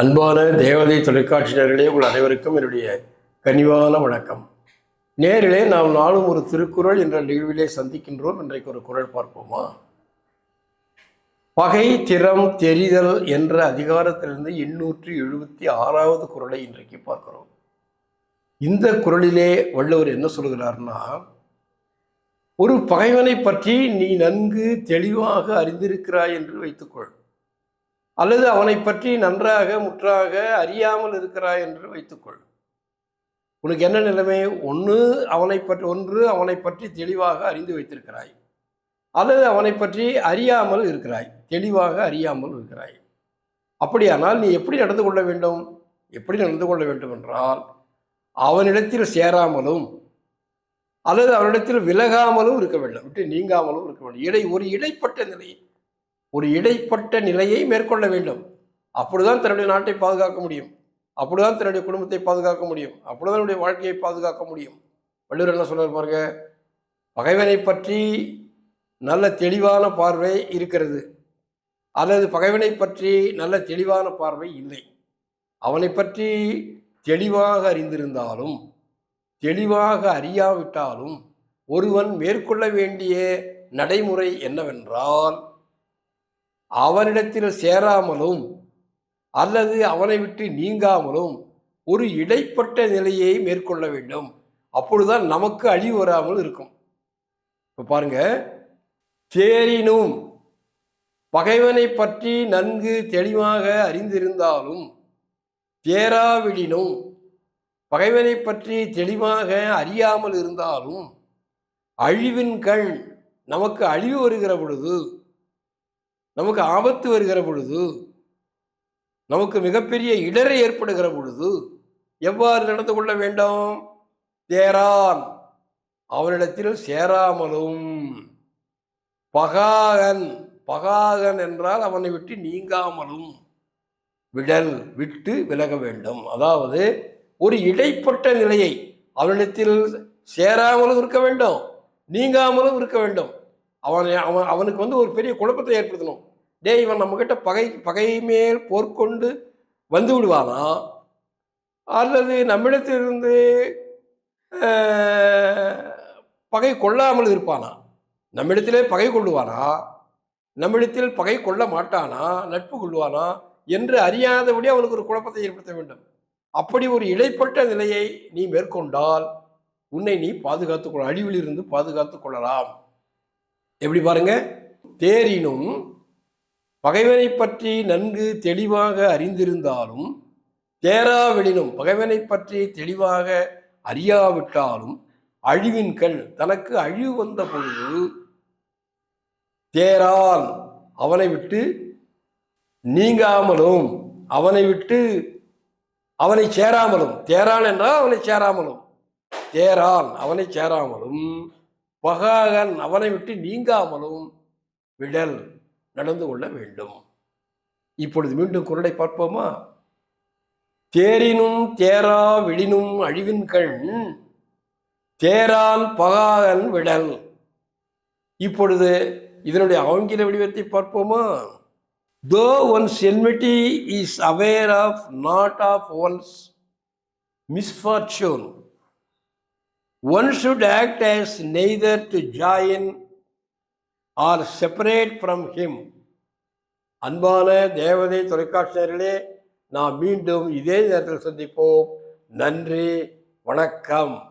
அன்பான தேவதை தொலைக்காட்சியினர்களே உங்கள் அனைவருக்கும் என்னுடைய கனிவான வணக்கம். நேரிலே நாம் நாளும் ஒரு திருக்குறள் என்ற நிகழ்விலே சந்திக்கின்றோம். இன்றைக்கு ஒரு குறள் பார்ப்போமா? பகை திறம் தெரிதல் என்ற அதிகாரத்திலிருந்து எண்ணூற்றி எழுபத்தி ஆறாவது குரலை இன்றைக்கு பார்க்கிறோம். இந்த குறளிலே வள்ளுவர் என்ன சொல்கிறார்னா ஒரு பகைவனை பற்றி நீ நன்கு தெளிவாக அறிந்திருக்கிறாய் என்று வைத்துக்கொள். அல்லது அவனை பற்றி நன்றாக முற்றாக அறியாமல் இருக்கிறாய் என்று வைத்துக்கொள். உனக்கு என்ன நிலைமை? ஒன்று அவனை பற்றி ஒன்று அவனை பற்றி தெளிவாக அறிந்து வைத்திருக்கிறாய். அல்லது அவனை பற்றி அறியாமல் இருக்கிறாய். தெளிவாக அறியாமல் இருக்கிறாய். அப்படியானால் நீ எப்படி நடந்து கொள்ள வேண்டும்? எப்படி நடந்து கொள்ள வேண்டும் என்றால் அவனிடத்தில் சேராமலும் அல்லது அவனிடத்தில் விலகாமலும் இருக்க வேண்டும். விட்டு நீங்காமலும் இருக்க வேண்டும். இடை ஒரு இடைப்பட்ட நிலையை ஒரு இடைப்பட்ட நிலையை மேற்கொள்ள வேண்டும். அப்படிதான் தன்னுடைய நாட்டை பாதுகாக்க முடியும். அப்படிதான் தன்னுடைய குடும்பத்தை பாதுகாக்க முடியும். அப்படிதான் தன்னுடைய வாழ்க்கையை பாதுகாக்க முடியும். வள்ளுவர் என்ன சொல்றாரு பாருங்க? பகைவனை பற்றி நல்ல தெளிவான பார்வை இருக்கிறது. அல்லது பகைவனை பற்றி நல்ல தெளிவான பார்வை இல்லை. அவனை பற்றி தெளிவாக அறிந்திருந்தாலும் தெளிவாக அறியாவிட்டாலும் ஒருவன் மேற்கொள்ள வேண்டிய நடைமுறை என்னவென்றால் அவனிடத்தில் சேராமலும் அல்லது அவனை விட்டு நீங்காமலும் ஒரு இடைப்பட்ட நிலையை மேற்கொள்ள வேண்டும். அப்பொழுதுதான் நமக்கு அழிவு வராமல் இருக்கும். இப்போ பாருங்க தேரினும் பகைவனை பற்றி நன்கு தெளிவாக அறிந்திருந்தாலும் தேராவிடினும் பகைவனை பற்றி தெளிவாக அறியாமல் இருந்தாலும் அழிவின் கண் நமக்கு அழிவு வருகிற பொழுது நமக்கு ஆபத்து வருகிற பொழுது நமக்கு மிகப்பெரிய இடரை ஏற்படுகிற பொழுது எவ்வாறு நடந்து கொள்ள வேண்டும்? தேரான். அவனிடத்தில் சேராமலும். பகாகன். பகாகன் என்றால் அவனை விட்டு நீங்காமலும். விடல் விட்டு விலக வேண்டும். அதாவது ஒரு இடைப்பட்ட நிலையை அவனிடத்தில் சேராமலும் இருக்க வேண்டும் நீங்காமலும் இருக்க வேண்டும். அவனை அவன் அவனுக்கு வந்து ஒரு பெரிய குழப்பத்தை ஏற்படுத்தணும். டேய் இவன் நம்மக்கிட்ட பகை பகை மேல் போர்க்கொண்டு வந்து விடுவானா? அல்லது நம்மிடத்திலிருந்து பகை கொள்ளாமல் இருப்பானா? நம்மிடத்திலே பகை கொள்ளுவானா? நம்மிடத்தில் பகை கொள்ள மாட்டானா? நட்பு கொள்வானா? என்று அறியாதபடி அவனுக்கு ஒரு குழப்பத்தை ஏற்படுத்த வேண்டும். அப்படி ஒரு இடைப்பட்ட நிலையை நீ மேற்கொண்டால் உன்னை நீ பாதுகாத்துக் கொள்ள அழிவிலிருந்து பாதுகாத்துக் கொள்ளலாம். எப்படி பாருங்க? தேரினும் பகைவனை பற்றி நன்கு தெளிவாக அறிந்திருந்தாலும் தேராவிடினும் பகைவனை பற்றி தெளிவாக அறியாவிட்டாலும் அழிவின் கண் தனக்கு அழிவு வந்த பொழுது தேரான் அவனை விட்டு நீங்காமலும் அவனை விட்டு அவனை சேராமலும் தேரான் என்றால் அவனை சேராமலும் தேரான் அவனை சேராமலும் பகாகன் அவனை விட்டு நீங்காமலும் விடல் நடந்து கொள்ள வேண்டும். இப்பொழுது மீண்டும் குரலை பார்ப்போமா? தேரினும் தேரா விடினும் அழிவின் கண் தேரால் பகாகன் விடல். இப்பொழுது இதனுடைய ஆங்கில வடிவத்தை பார்ப்போமா? Though once enmity is aware of not of once misfortune one should act as neither to join or separate from him. அன்பான தேவதை தொலைக்காட்சியர்களே நாம் மீண்டும் இதே நேரத்தில் சந்திப்போம். நன்றி வணக்கம்.